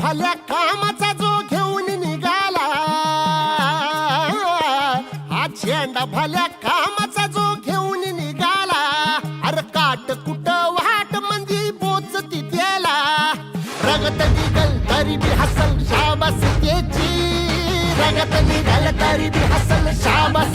भल्या कामाचा जो घेऊन निघाला. हा झेंडा भल्या कामाचा जो घेऊन निघाला. अरे काट कुट वाट म्हणजे बोच तिथेला. रगत निघल तरी बी हसल शाबास त्याची रगत निघल तरी बी हसल शाबास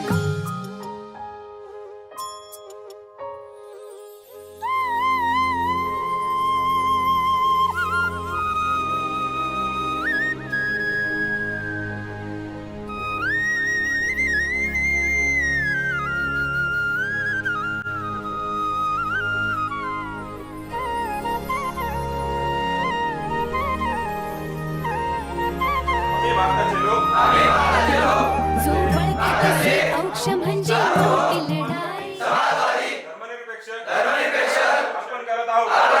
भारताचे लोक. औक्ष म्हणजे मोठी लढाई. धर्मनिरपेक्ष. आपण करत आहोत.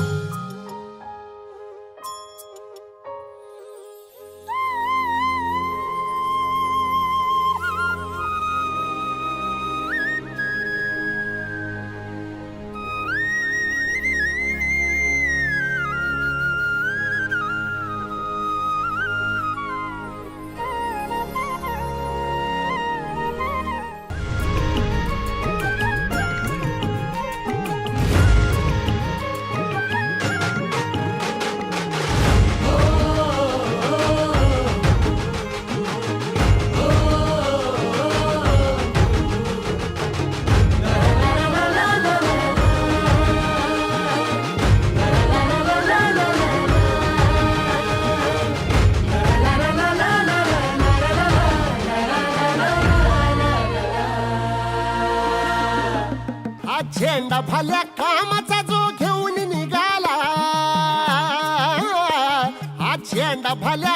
भल्या कामाचा जो घेऊन निघाला. हा झेंडा भल्या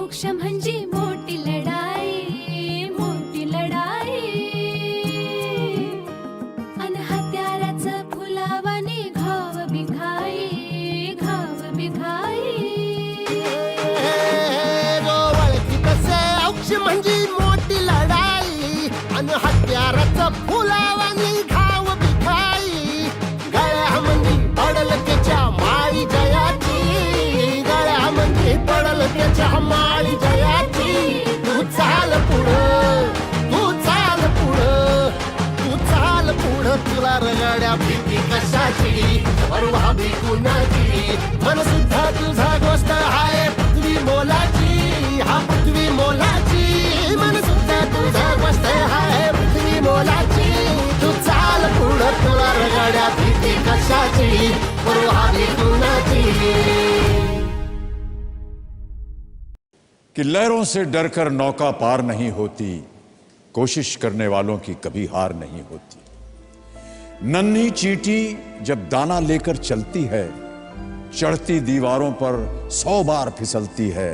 तसे औक्ष म्हणजे पडल त्याच्या जयाची तू चाल पुढं तू चाल पुढं तू चाल पुढं. तुला रगाड्या भीती कशाची परवा भी कुणाची? मन सुद्धा तुझा गोष्ट हाय पृथ्वी मोलाची. हा कि लहरों से डरकर नौका पार नहीं होती, कोशिश करने वालों की कभी हार नहीं होती। नन्ही चीटी जब दाना लेकर चलती है, चढ़ती दीवारों पर सौ बार फिसलती है,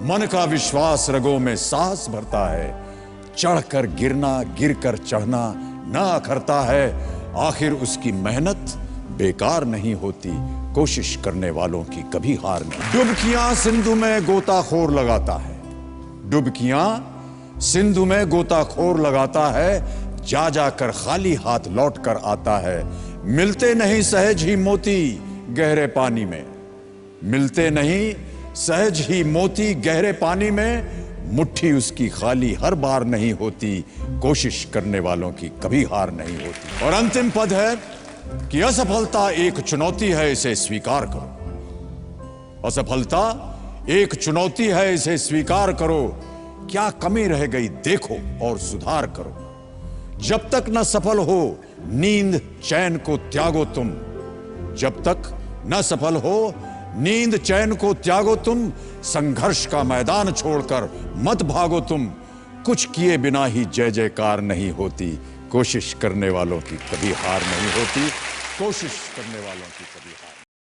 मन का विश्वास रगों में साहस भरता है, चढ़कर गिरना, गिरकर चढ़ना ना अखरता है, आखिर उसकी मेहनत बेकार नहीं होती, कोशिश करने वालों की कभी हार नहीं। डुबकियाँ सिंधु में गोताखोर लगाता है। डुबकियाँ सिंधु में गोताखोर लगाता है, जा जाकर खाली हाथ लौट कर आता है। मिलते नहीं सहज ही मोती गहरे पानी में। मिलते नहीं सहज ही मोती गहरे पानी में। मुट्ठी उसकी खाली हर बार नहीं होती, कोशिश करने वालों की कभी हार नहीं होती। और अंतिम पद है कि असफलता एक चुनौती है, इसे स्वीकार करो। असफलता एक चुनौती है, इसे स्वीकार करो। क्या कमी रह गई, देखो और सुधार करो। जब तक न सफल हो, नींद चैन को त्यागो तुम। जब तक न सफल हो, नींद चैन को त्यागो तुम। संघर्ष का मैदान छोड़कर मत भागो तुम। कुछ किए बिना ही जय जयकार नहीं होती। कोशिश करने वालों की कभी हार नहीं होती। कोशिश करने वालों की कभी हार